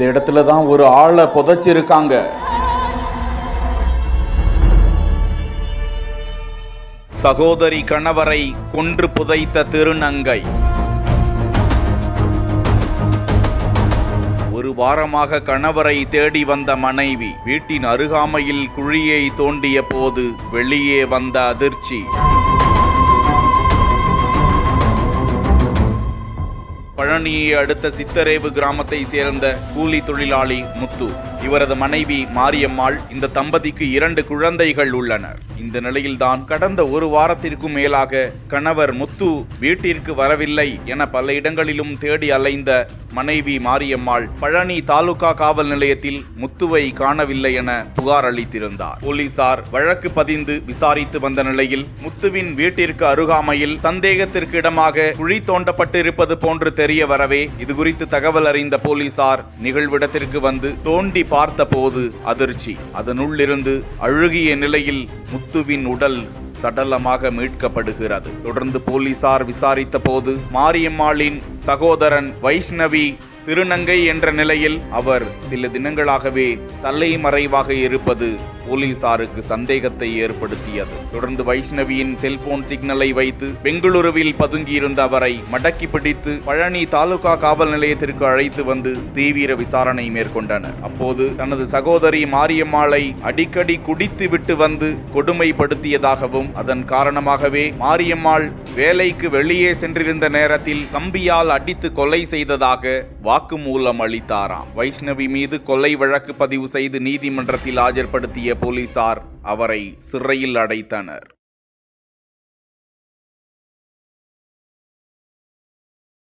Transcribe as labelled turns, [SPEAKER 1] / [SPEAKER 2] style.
[SPEAKER 1] இந்த இடத்துல தான் ஒரு ஆளை புதைச்சிருக்காங்க. சகோதரி கணவரை கொன்று புதைத்த திருநங்கை. ஒரு வாரமாக கணவரை தேடி வந்த மனைவி வீட்டின் அருகாமையில் குழியை தோண்டிய போது வெளியே வந்த அதிர்ச்சி. பழனியை அடுத்த சித்தரேவு கிராமத்தை சேர்ந்த கூலி தொழிலாளி முத்து. இவரது மனைவி மாரியம்மாள் இந்த தம்பதிக்கு இரண்டு குழந்தைகள் உள்ளனர். இந்த நிலையில்தான் கடந்த ஒரு வாரத்திற்கும் மேலாக கணவர் முத்து வீட்டிற்கு வரவில்லை என பல இடங்களிலும் தேடி அலைந்த மனைவி மாரியம்மாள் பழனி தாலுகா காவல் நிலையத்தில் முத்துவை காணவில்லை என புகார் அளித்திருந்தார். போலீசார் வழக்கு பதிந்து விசாரித்து வந்த நிலையில் முத்துவின் வீட்டிற்கு அருகாமையில் சந்தேகத்திற்கு இடமாக குழி தோண்டப்பட்டிருப்பது போன்று தெரிய வரவே இதுகுறித்து தகவல் அறிந்த போலீசார் நிகழ்விடத்திற்கு வந்து தோண்டி பார்த்தபோது அதிர்ச்சி. அதனுள்ளிருந்து அழுகிய நிலையில் முத்துவின் உடல் சடலமாக மீட்கப்படுகிறது. தொடர்ந்து போலீசார் விசாரித்த போது மாரியம்மாளின் சகோதரன் வைஷ்ணவி திருநங்கை என்ற நிலையில் அவர் சில தினங்களாகவே தலைமறைவாக இருப்பது போலீசாருக்கு சந்தேகத்தை ஏற்படுத்தியது. தொடர்ந்து வைஷ்ணவியின் செல்போன் சிக்னலை வைத்து பெங்களூருவில் பதுங்கியிருந்த அவரை மடக்கி பிடித்து பழனி தாலுகா காவல் நிலையத்திற்கு அழைத்து வந்து தீவிர விசாரணை மேற்கொண்டனர். அப்போது தனது சகோதரி மாரியம்மாளை அடிக்கடி குடித்து விட்டு வந்து கொடுமைப்படுத்தியதாகவும் அதன் காரணமாகவே மாரியம்மாள் வேலைக்கு வெளியே சென்றிருந்த நேரத்தில் கம்பியால் அடித்து கொலை செய்ததாக வாக்குமூலம் அளித்தாராம். வைஷ்ணவி மீது கொலை வழக்கு பதிவு செய்து நீதிமன்றத்தில் ஆஜர்படுத்திய போலீசார் அவரை சிறையில் அடைத்தனர்.